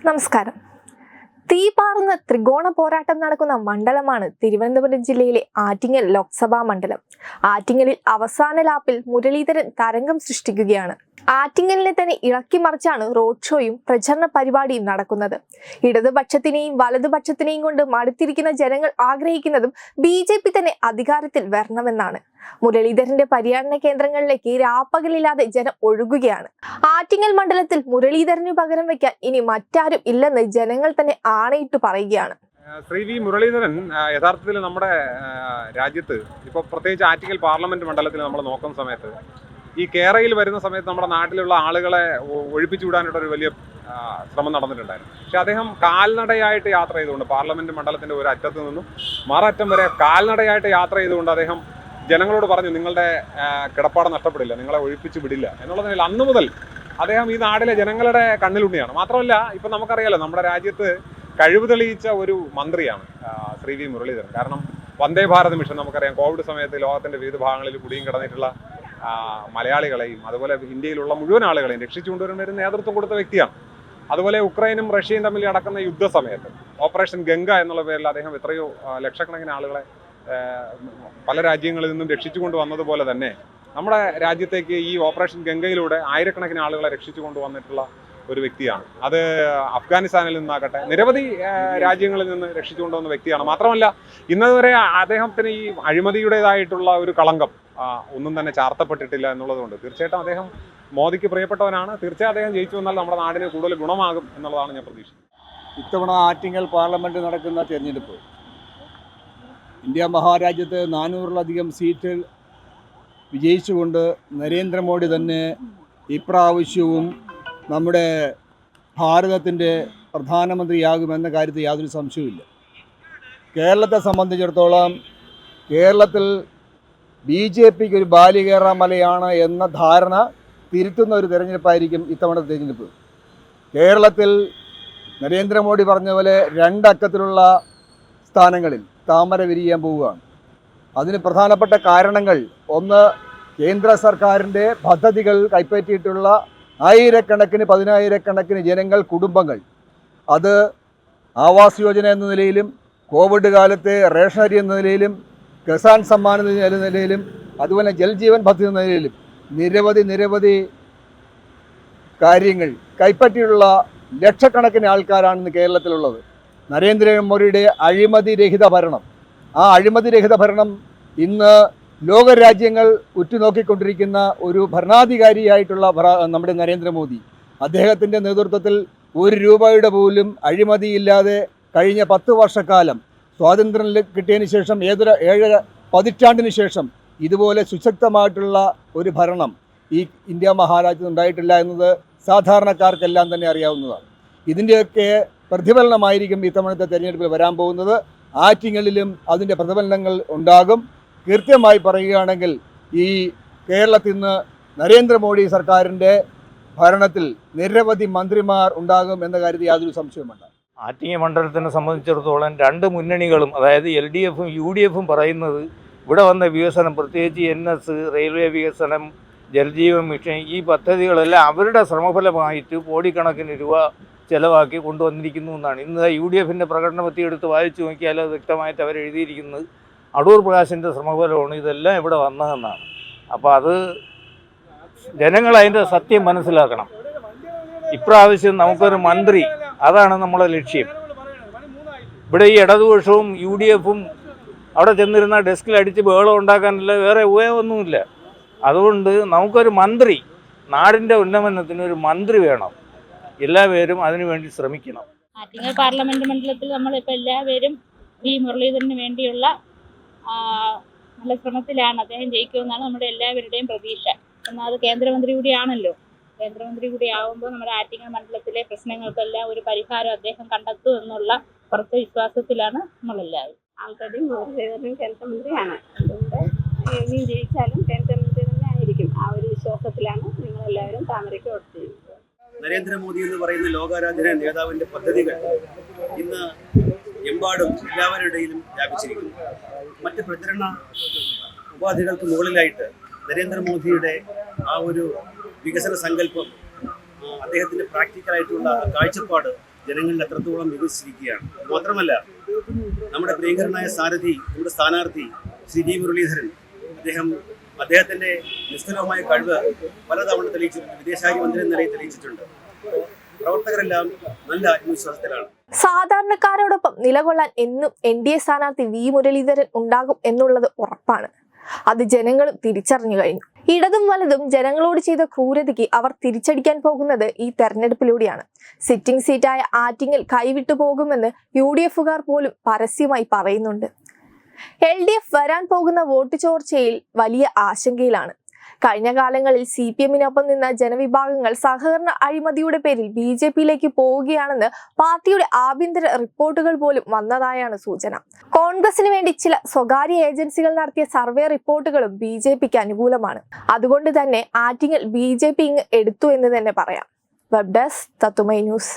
നമസ്കാരം തീ പാറുന്ന ത്രികോണ പോരാട്ടം നടക്കുന്ന മണ്ഡലമാണ് തിരുവനന്തപുരം ജില്ലയിലെ ആറ്റിങ്ങൽ ലോക്സഭാ മണ്ഡലം. ആറ്റിങ്ങലിൽ അവസാന ലാപ്പിൽ മുരളീധരൻ തരംഗം സൃഷ്ടിക്കുകയാണ്. ആറ്റിങ്ങലിനെ തന്നെ ഇളക്കി മറിച്ചാണ് റോഡ് ഷോയും പ്രചരണ പരിപാടിയും നടക്കുന്നത്. ഇടതുപക്ഷത്തിനെയും വലതുപക്ഷത്തിനെയും കൊണ്ട് മടുത്തിരിക്കുന്ന ജനങ്ങൾ ആഗ്രഹിക്കുന്നതും ബി ജെ പി തന്നെ അധികാരത്തിൽ വരണമെന്നാണ്. മുരളീധരന്റെ പര്യടന കേന്ദ്രങ്ങളിലേക്ക് രാപ്പകലില്ലാതെ ജനം ഒഴുകുകയാണ്. ആറ്റിങ്ങൽ മണ്ഡലത്തിൽ മുരളീധരന് പകരം വയ്ക്കാൻ ഇനി മറ്റാരും ഇല്ലെന്ന് ജനങ്ങൾ തന്നെ ആണയിട്ട് പറയുകയാണ്. ശ്രീ വി മുരളീധരൻ യഥാർത്ഥത്തിൽ നമ്മുടെ രാജ്യത്ത് ഇപ്പോൾ പ്രത്യേകിച്ച് ആറ്റിക്കൽ പാർലമെന്റ് മണ്ഡലത്തിൽ നമ്മൾ നോക്കുന്ന സമയത്ത് ഈ കേരയിൽ വരുന്ന സമയത്ത് നമ്മുടെ നാട്ടിലുള്ള ആളുകളെ ഒഴിപ്പിച്ചു വിടാനായിട്ട് ഒരു വലിയ ശ്രമം നടന്നിട്ടുണ്ടായിരുന്നു. പക്ഷെ അദ്ദേഹം കാൽനടയായിട്ട് യാത്ര ചെയ്തുകൊണ്ട് പാർലമെന്റ് മണ്ഡലത്തിന്റെ ഒരു അറ്റത്ത് നിന്നും മററ്റം വരെ കാൽനടയായിട്ട് യാത്ര ചെയ്തുകൊണ്ട് അദ്ദേഹം ജനങ്ങളോട് പറഞ്ഞു നിങ്ങളുടെ കിടപ്പാട് കിടപ്പാടം നഷ്ടപ്പെടില്ല നിങ്ങളെ ഒഴിപ്പിച്ചു വിടില്ല. എന്നുള്ളതിനാൽ അന്നു മുതൽ അദ്ദേഹം ഈ നാടിലെ ജനങ്ങളുടെ കണ്ണിലുണ്ണിയാണ്. മാത്രമല്ല ഇപ്പൊ നമുക്കറിയാലോ നമ്മുടെ രാജ്യത്ത് കഴിവ് തെളിയിച്ച ഒരു മന്ത്രിയാണ് ശ്രീ വി മുരളീധരൻ. കാരണം വന്ദേ ഭാരത് മിഷൻ നമുക്കറിയാം കോവിഡ് സമയത്ത് ലോകത്തിന്റെ വിവിധ ഭാഗങ്ങളിൽ കുടിയും കിടന്നിട്ടുള്ള മലയാളികളെയും അതുപോലെ ഇന്ത്യയിലുള്ള മുഴുവൻ ആളുകളെയും രക്ഷിച്ചുകൊണ്ടുവരുന്ന ഒരു നേതൃത്വം കൊടുത്ത വ്യക്തിയാണ്. അതുപോലെ ഉക്രൈനും റഷ്യയും തമ്മിൽ നടക്കുന്ന യുദ്ധ സമയത്ത് ഓപ്പറേഷൻ ഗംഗ എന്നുള്ള പേരിൽ അദ്ദേഹം എത്രയോ ലക്ഷക്കണക്കിന് ആളുകളെ പല രാജ്യങ്ങളിൽ നിന്നും രക്ഷിച്ചുകൊണ്ട് വന്നതുപോലെ തന്നെ നമ്മുടെ രാജ്യത്തേക്ക് ഈ ഓപ്പറേഷൻ ഗംഗയിലൂടെ ആയിരക്കണക്കിന് ആളുകളെ രക്ഷിച്ചു കൊണ്ടുവന്നിട്ടുള്ള ഒരു വ്യക്തിയാണ്. അത് അഫ്ഗാനിസ്ഥാനിൽ നിന്നാകട്ടെ നിരവധി രാജ്യങ്ങളിൽ നിന്ന് രക്ഷിച്ചുകൊണ്ടുവന്ന വ്യക്തിയാണ്. മാത്രമല്ല ഇന്നതുവരെ അദ്ദേഹത്തിന് ഈ അഴിമതിയുടേതായിട്ടുള്ള ഒരു കളങ്കം ഒന്നും തന്നെ ചാർത്തപ്പെട്ടിട്ടില്ല എന്നുള്ളതുകൊണ്ട് തീർച്ചയായിട്ടും അദ്ദേഹം മോദിക്ക് പ്രിയപ്പെട്ടവനാണ്. തീർച്ചയായും അദ്ദേഹം ജയിച്ചു വന്നാൽ നമ്മുടെ നാടിന് കൂടുതൽ ഗുണമാകും എന്നുള്ളതാണ് ഞാൻ പ്രതീക്ഷിക്കുന്നത്. ഇത്തവണ ആറ്റിങ്ങൽ പാർലമെന്റ് നടക്കുന്ന തെരഞ്ഞെടുപ്പ് ഇന്ത്യ മഹാരാജ്യത്ത് നാനൂറിലധികം സീറ്റിൽ വിജയിച്ചുകൊണ്ട് നരേന്ദ്രമോദി തന്നെ ഇപ്രാവശ്യവും നമ്മുടെ ഭാരതത്തിന്റെ പ്രധാനമന്ത്രിയാകുമെന്ന കാര്യത്തിൽ യാതൊരു സംശയവുമില്ല. കേരളത്തെ സംബന്ധിച്ചിടത്തോളം കേരളത്തിൽ ബി ജെ പിക്ക് ഒരു ബാലികേറ മലയാണ് എന്ന ധാരണ തിരുത്തുന്ന ഒരു തെരഞ്ഞെടുപ്പായിരിക്കും ഇത്തവണത്തെ തിരഞ്ഞെടുപ്പ്. കേരളത്തിൽ നരേന്ദ്രമോദി പറഞ്ഞ പോലെ രണ്ടക്കത്തിലുള്ള സ്ഥാനങ്ങളിൽ താമര വിരിയാൻ പോവുകയാണ്. അതിന് പ്രധാനപ്പെട്ട കാരണങ്ങൾ ഒന്ന് കേന്ദ്ര സർക്കാരിന്റെ പദ്ധതികൾ കൈപ്പറ്റിയിട്ടുള്ള ആയിരക്കണക്കിന് പതിനായിരക്കണക്കിന് ജനങ്ങൾ കുടുംബങ്ങൾ അത് ആവാസ് യോജന എന്ന നിലയിലും കോവിഡ് കാലത്തെ റേഷൻ അരി എന്ന നിലയിലും കിസാൻ സമ്മാൻ എന്ന നിലയിലും അതുപോലെ ജൽജീവൻ പദ്ധതി എന്ന നിലയിലും നിരവധി നിരവധി കാര്യങ്ങൾ കൈപ്പറ്റിയുള്ള ലക്ഷക്കണക്കിന് ആൾക്കാരാണ് ഇന്ന് കേരളത്തിലുള്ളത്. നരേന്ദ്രമോദിയുടെ അഴിമതി രഹിത ഭരണം. ആ അഴിമതി രഹിത ഭരണം ഇന്ന് ലോകരാജ്യങ്ങൾ ഉറ്റുനോക്കിക്കൊണ്ടിരിക്കുന്ന ഒരു ഭരണാധികാരിയായിട്ടുള്ള ഭര- നമ്മുടെ നരേന്ദ്രമോദി അദ്ദേഹത്തിന്റെ നേതൃത്വത്തിൽ ഒരു രൂപയുടെ പോലും അഴിമതിയില്ലാതെ കഴിഞ്ഞ പത്ത് വർഷക്കാലം സ്വാതന്ത്ര്യം കിട്ടിയതിന് ശേഷം ഏതൊരു ഏഴര പതിറ്റാണ്ടിന് ശേഷം ഇതുപോലെ സുശക്തമായിട്ടുള്ള ഒരു ഭരണം ഈ ഇന്ത്യ മഹാരാജ്യത്ത് ഉണ്ടായിട്ടില്ല എന്നത് സാധാരണക്കാർക്കെല്ലാം തന്നെ അറിയാവുന്നതാണ്. ഇതിന്റെയൊക്കെ പ്രതിഫലനമായിരിക്കും ഇത്തവണത്തെ തെരഞ്ഞെടുപ്പിൽ വരാൻ പോകുന്നത്. ആറ്റിങ്ങലിലും അതിന്റെ പ്രതിഫലനങ്ങൾ ഉണ്ടാകും. കൃത്യമായി പറയുകയാണെങ്കിൽ ഈ കേരളത്തിൽ നിന്ന് നരേന്ദ്രമോദി സർക്കാരിന്റെ ഭരണത്തിൽ നിരവധി മന്ത്രിമാർ ഉണ്ടാകും എന്ന കാര്യത്തിൽ യാതൊരു സംശയവുമുണ്ട് ആറ്റിങ്ങ മണ്ഡലത്തിനെ സംബന്ധിച്ചിടത്തോളം രണ്ട് മുന്നണികളും അതായത് എൽ ഡി എഫും യു ഡി എഫും പറയുന്നത് ഇവിടെ വന്ന വികസനം പ്രത്യേകിച്ച് എൻ എസ് റെയിൽവേ വികസനം ജലജീവൻ മിഷൻ ഈ പദ്ധതികളെല്ലാം അവരുടെ ശ്രമഫലമായിട്ട് കോടിക്കണക്കിന് രൂപ ചിലവാക്കി കൊണ്ടുവന്നിരിക്കുന്നു എന്നാണ്. ഇന്ന് യു ഡി എഫിന്റെ പ്രകടന എടുത്ത് വായിച്ചു നോക്കിയാൽ അത് വ്യക്തമായിട്ട് അവർ എഴുതിയിരിക്കുന്നത് അടൂർ പ്രകാശിന്റെ ശ്രമഫലമാണ് ഇതെല്ലാം ഇവിടെ വന്നതെന്നാണ്. അപ്പോൾ അത് ജനങ്ങൾ അതിന്റെ സത്യം മനസ്സിലാക്കണം. ഇപ്രാവശ്യം നമുക്കൊരു മന്ത്രി അതാണ് നമ്മുടെ ലക്ഷ്യം. ഇവിടെ ഈ ഇടതുപക്ഷവും യു ഡി എഫും അവിടെ ചെന്നിരുന്ന ഡെസ്കിൽ അടിച്ച് ബഹളം ഉണ്ടാക്കാനല്ല വേറെ ഉപയോഗമൊന്നുമില്ല. അതുകൊണ്ട് നമുക്കൊരു മന്ത്രി നാടിന്റെ ഉന്നമനത്തിന് ഒരു മന്ത്രി വേണം. എല്ലാവരും അതിനുവേണ്ടി ശ്രമിക്കണം. പാർലമെന്റ് മണ്ഡലത്തിൽ നമ്മളിപ്പോൾ എല്ലാവരും ഈ മുരളീധരന് വേണ്ടിയുള്ള നല്ല ശ്രമത്തിലാണ് അദ്ദേഹം ജയിക്കുമെന്നാണ് നമ്മുടെ എല്ലാവരുടെയും പ്രതീക്ഷ. എന്നാൽ അത് കേന്ദ്രമന്ത്രി കൂടിയാണല്ലോ. കേന്ദ്രമന്ത്രി കൂടി ആവുമ്പോൾ നമ്മുടെ ആറ്റിങ്ങൽ മണ്ഡലത്തിലെ പ്രശ്നങ്ങൾക്കെല്ലാം ഒരു പരിഹാരം അദ്ദേഹം കണ്ടെത്തും എന്നുള്ള ഉറച്ച വിശ്വാസത്തിലാണ് നമ്മളെല്ലാവരും. മുരളീധരൻ കേന്ദ്രമന്ത്രിയാണ്. അതുകൊണ്ട് ഇനിയും ജയിച്ചാലും കേന്ദ്രമന്ത്രി തന്നെ ആയിരിക്കും. ആ ഒരു വിശ്വാസത്തിലാണ് നിങ്ങളെല്ലാവരും താമരയ്ക്ക് വോട്ട് ചെയ്യുന്നത് നരേന്ദ്രമോദി എന്ന് പറയുന്ന ലോകാരാധന നേതാവിന്റെ പദ്ധതികൾ ഇന്ന് എമ്പാടും എല്ലാവരുടെയും വ്യാപിച്ചിരിക്കുന്നു. മറ്റ് പ്രചരണ ഉപാധികൾക്ക് മുകളിലായിട്ട് നരേന്ദ്രമോദിയുടെ ആ ഒരു വികസന സങ്കല്പം അദ്ദേഹത്തിന്റെ പ്രാക്ടിക്കലായിട്ടുള്ള കാഴ്ചപ്പാട് ജനങ്ങളിൽ എത്രത്തോളം വികസിച്ചിരിക്കുകയാണ് മാത്രമല്ല നമ്മുടെ പ്രിയങ്കരനായ സാരഥി നമ്മുടെ സ്ഥാനാർത്ഥി ശ്രീ ജി മുരളീധരൻ അദ്ദേഹം അദ്ദേഹത്തിന്റെ നിസ്തുലമായ കഴിവ് പലതവണ തെളിയിച്ചിട്ടുണ്ട് വിദേശകാര്യമന്ത്രി എന്ന നിലയിൽ തെളിയിച്ചിട്ടുണ്ട്. പ്രവർത്തകരെല്ലാം നല്ല ആത്മവിശ്വാസത്തിലാണ് സാധാരണക്കാരോടൊപ്പം നിലകൊള്ളാൻ എന്നും എൻ ഡി എ സ്ഥാനാർത്ഥി വി മുരളീധരൻ ഉണ്ടാകും എന്നുള്ളത് ഉറപ്പാണ്. അത് ജനങ്ങളും തിരിച്ചറിഞ്ഞു കഴിഞ്ഞു. ഇടതും വലതും ജനങ്ങളോട് ചെയ്ത ക്രൂരതയ്ക്ക് അവർ തിരിച്ചടിക്കാൻ പോകുന്നത് ഈ തെരഞ്ഞെടുപ്പിലൂടെയാണ്. സിറ്റിംഗ് സീറ്റായ ആറ്റിങ്ങിൽ കൈവിട്ടു പോകുമെന്ന് യു ഡി എഫുകാർ പോലും പരസ്യമായി പറയുന്നുണ്ട്. എൽ ഡി എഫ് വരാൻ പോകുന്ന വോട്ട് ചോർച്ചയിൽ വലിയ ആശങ്കയിലാണ്. കഴിഞ്ഞ കാലങ്ങളിൽ സി പി എമ്മിനൊപ്പം നിന്ന ജനവിഭാഗങ്ങൾ സഹകരണ അഴിമതിയുടെ പേരിൽ ബി ജെ പിയിലേക്ക് പോവുകയാണെന്ന് പാർട്ടിയുടെ ആഭ്യന്തര റിപ്പോർട്ടുകൾ പോലും വന്നതായാണ് സൂചന. കോൺഗ്രസിന് വേണ്ടി ചില സ്വകാര്യ ഏജൻസികൾ നടത്തിയ സർവേ റിപ്പോർട്ടുകളും ബി ജെ പിക്ക് അനുകൂലമാണ്. അതുകൊണ്ട് തന്നെ ആറ്റിങ്ങൽ ബി ജെ പി ഇങ്ങ് എടുത്തു എന്ന് തന്നെ പറയാം. വെബ് ഡെസ്ക് തത്തുമൈ ന്യൂസ്.